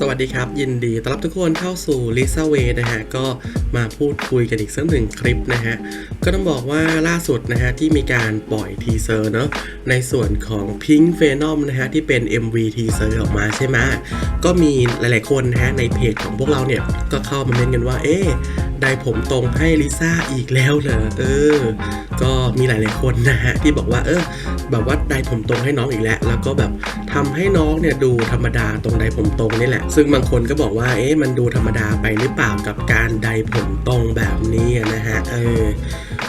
สวัสดีครับ ยินดีต้อนรับทุกคนเข้าสู่ Lisa Way นะฮะ ก็มาพูดคุยกันอีกสักหนึ่งคลิปนะฮะ ก็ต้องบอกว่าล่าสุดนะฮะ ที่มีการปล่อยทีเซอร์เนาะในส่วนของ Pink Venom นะฮะ ที่เป็น MV ทีเซอร์ออกมาใช่ไหมก็มีหลายๆคนนะฮะ ในเพจของพวกเราเนี่ย ก็เข้ามาเม้นกันว่า เอ๊ะได้ผมตรงให้ลิซ่าอีกแล้วเหรอเออ ก็มีหลายๆคนนะฮะ ที่บอกว่าเออแบบว่าได้ผมตรงให้น้องอีกแล้ว แล้วก็แบบทำให้น้องเนี่ยดูธรรมดาตรงไดผมตรงนี่แหละซึ่งบางคนก็บอกว่าเอ๊ะมันดูธรรมดาไปหรือเปล่ากับการไดผมตรงแบบนี้นะฮะเออ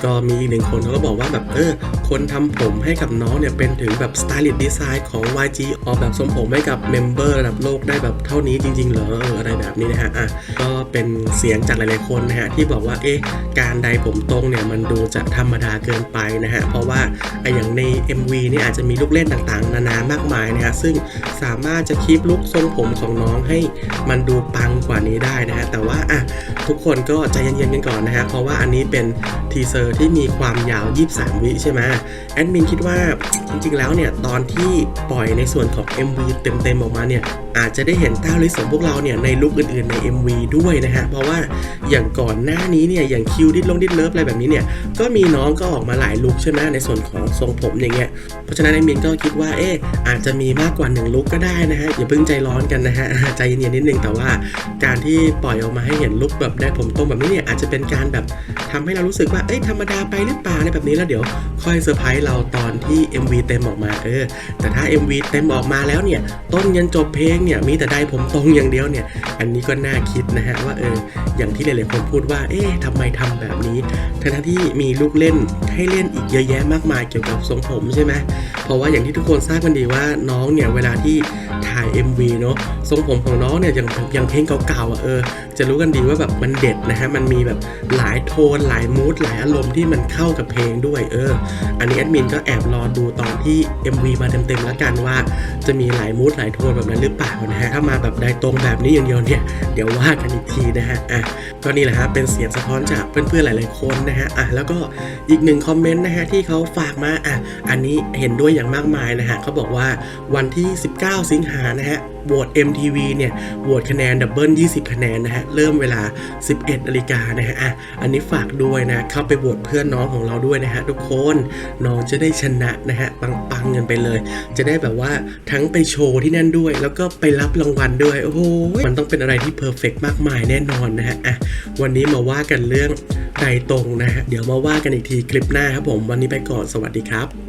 ก็มีอีกหนึ่งคนเขาก็บอกว่าแบบเออคนทำผมให้กับน้องเนี่ยเป็นถึงแบบสไตลิสต์ดีไซน์ของ YG ออกแบบทรงผมให้กับเมมเบอร์ระดับโลกได้แบบเท่านี้จริง ๆ เหรออะไรแบบนี้นะฮะอะก็เป็นเสียงจากหลายๆคนนะฮะที่บอกว่าเอ๊ะการไดผมตรงเนี่ยมันดูจะธรรมดาเกินไปนะฮะเพราะว่าไออย่างใน MV เนี่ยอาจจะมีลูกเล่นต่างๆ นานามากมายนะฮะซึ่งสามารถจะคีปลุกทรงผมของน้องให้มันดูปังกว่านี้ได้นะฮะแต่ว่าอะทุกคนก็ใจเย็นๆกันก่อนนะฮะเพราะว่าอันนี้เป็นทีเซอร์ที่มีความยาว 23 วิใช่ไหมแอดมินคิดว่าจริงๆแล้วเนี่ยตอนที่ปล่อยในส่วนของ MV เต็มๆออกมาเนี่ยอาจจะได้เห็นต้าลิสของพวกเราเนี่ยในลุคอื่นๆใน MV ด้วยนะฮะเพราะว่าอย่างก่อนหน้านี้เนี่ยอย่างคิวดิดลงดิดเลิฟอะไรแบบนี้เนี่ยก็มีน้องก็ออกมาหลายลุคใช่ไหมในส่วนของทรงผมอย่างเงี้ยเพราะฉะนั้นไอ้มินก็คิดว่าเอ๊ะอาจจะมีมากกว่า1ลุคก็ได้นะฮะอย่าเพิ่งใจร้อนกันนะฮะใจเย็นๆนิดนึงแต่ว่าการที่ปล่อยออกมาให้เห็นลุคแบบได้ผมตรงแบบนี้เนี่ยอาจจะเป็นการแบบทำให้เรารู้สึกว่าเอ้ยธรรมดาไปหรือเปล่าอะไรแบบนี้แล้วเดี๋ยวค่อยเซอร์ไพรส์เราตอนที่ MV เต็มออกมาเออแต่ถ้า MV เต็มออกมาแล้วเนี่ยต้นยันจบเพลงเนี่ยมีแต่ได้ผมตรงอย่างเดียวเนี่ย อันนี้ก็น่าคิดนะฮะว่าเอออย่างที่หลายๆคนพูดว่า เอ๊ะทำไมทำแบบนี้ทั้งที่มีลูกเล่นให้เล่นอีกเยอะแยะมากมายเกี่ยวกับทรงผมใช่ไหมเพราะว่าอย่างที่ทุกคนทราบกันดีว่าน้องเนี่ยเวลาที่ถ่าย MV เนาะทรงผมของน้องเนี่ยอย่างอย่างเพลงเก่าๆอะเออ จะรู้กันดีว่าแบบมันเด็ดนะฮะมันมีแบบหลายโทนหลายมูดหลายอารมณ์ที่มันเข้ากับเพลงด้วยเออ อันนี้แอดมินก็แอบรอดูตอนที่ MV มาเต็มๆแล้วกันว่า จะมีหลายมูดหลายโทนแบบนั้นหรือเปล่านะฮะถ้ามาแบบได้ตรงแบบนี้อย่างเดียวเนี่ยเดี๋ยวว่ากันอีกทีนะฮะอะก็นี่แหละฮะเป็นเสียงสะท้อนจากเพื่อนๆหลายๆคนนะฮะอะแล้วก็อีกหนึ่งคอมเมนต์นะฮะที่เขาฝากมาอะอันนี้เห็นด้วยอย่างมากมายนะฮะเขาบอกว่าวันที่ 19 สิงหานะฮะ โหวต MTV เนี่ยโหวตคะแนนดับเบิล20 คะแนนนะฮะ เริ่มเวลา 11นาฬิกานะฮะอะอันนี้ฝากด้วยนะ เข้าไปโหวตเพื่อนน้องของเราด้วยนะฮะทุกคนน้องจะได้ชนะนะฮะ ปังๆเงินไปเลย จะได้แบบว่าทั้งไปโชว์ที่นั่นด้วย แล้วก็ไปรับรางวัลด้วย โอ้โห มันต้องเป็นอะไรที่เพอร์เฟกมากมายแน่นอนนะฮะอะวันนี้มาว่ากันเรื่องใดตรงนะฮะ เดี๋ยวมาว่ากันอีกทีคลิปหน้าครับผม วันนี้ไปก่อน สวัสดีครับ